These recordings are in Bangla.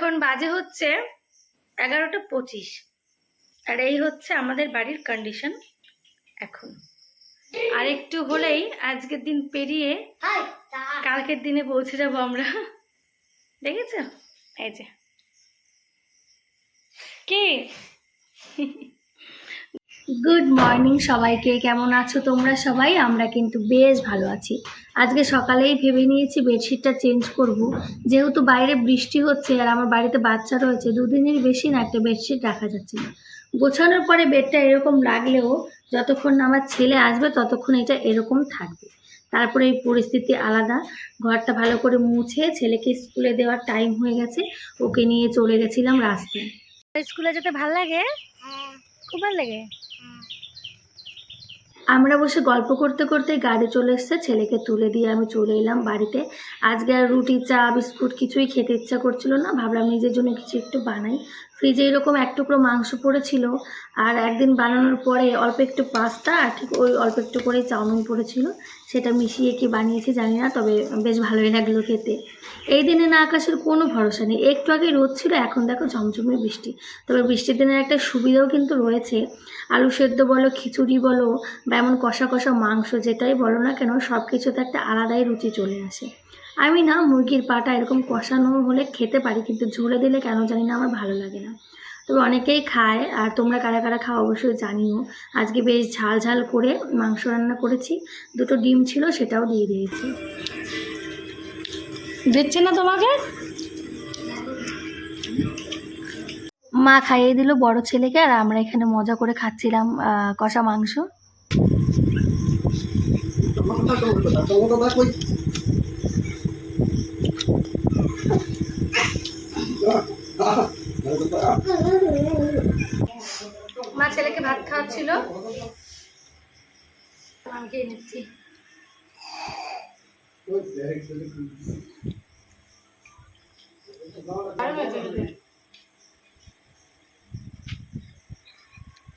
এখন বাজে হচ্ছে এগারোটা পঁচিশ। আর এই হচ্ছে আমাদের বাড়ির কন্ডিশন এখন। আর একটু হলেই আজকের দিন পেরিয়ে কালকের দিনে পৌঁছে যাব আমরা। দেখেছ? এই যে। কে? গুড মর্নিং সবাইকে কেমন আছো তোমরা সবাই? আমরা কিন্তু বেশ ভালো আছি। আজকে সকালেই ভেবে নিয়েছি বেডশিটটা চেঞ্জ করব। যেহেতু বাইরে বৃষ্টি হচ্ছে আর আমার বাড়িতে বাচ্চা রয়েছে দুদিনের বেশি না একটা বেডশিট রাখা যাচ্ছে না। গোছানোর পরে বেডটা এরকম লাগলেও যতক্ষণ না আমার ছেলে আসবে ততক্ষণ এটা এরকম থাকবে। তারপরে এই পরিস্থিতি আলাদা। ঘরটা ভালো করে মুছে ছেলেকে স্কুলে দেওয়ার টাইম হয়ে গেছে। ওকে নিয়ে চলে গেছিলাম রাস্তায়। স্কুলে যেতে ভালো লাগে? খুব ভালো লাগে? আমরা বসে গল্প করতে করতে গাড়ি চলে এসছে, ছেলেকে তুলে দিয়ে আমি চলে এলাম বাড়িতে। আজকে আর রুটি, চা, বিস্কুট কিছুই খেতে ইচ্ছা করছিল না। ভাবলাম নিজের জন্য কিছু একটু বানাই। ফ্রিজে এরকম এক টুকরো মাংস পড়েছিল, আর একদিন বানানোর পরে অল্প একটু পাস্তা, আর ঠিক ওই অল্প একটু করে চাউমিন পড়েছিল। সেটা মিশিয়ে কি বানিয়েছি জানি না, তবে বেশ ভালোই লাগল খেতে। এই দিনে না আকাশের কোনো ভরসা নেই। একটু আগে রোদ ছিল, এখন দেখো ঝমঝমে বৃষ্টি। তবে বৃষ্টির দিনের একটা সুবিধাও কিন্তু রয়েছে। আলু সেদ্ধ বলো, খিচুড়ি বলো, বা এমন কষা কষা মাংস যেটাই বলো না কেন সব কিছুতে একটা আলাদাই রুচি চলে আসে। আমি না মুরগির পাটা এরকম কষানো হলে খেতে পারি কিন্তু ঝোলে দিলে কেন জানি না আমার ভালো লাগে না। তবে অনেকেই খায় আর তোমরা কারা কারা খাও অবশ্যই জানিও। আজকে বেশ ঝাল ঝাল করে মাংস রান্না করেছি দুটো ডিম ছিল সেটাও দিয়ে দিয়েছি। দিচ্ছে না তোমাকে? মা খাইয়ে দিল বড় ছেলেকে আর আমরা এখানে মজা করে খাচ্ছিলাম কষা মাংস। মা ছেলেকে ভাত খাওয়াচ্ছিল।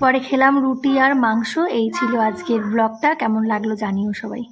পরে খেলাম রুটি আর মাংস, এই ছিল আজকের ব্লগটা। কেমন লাগল জানিও সবাই।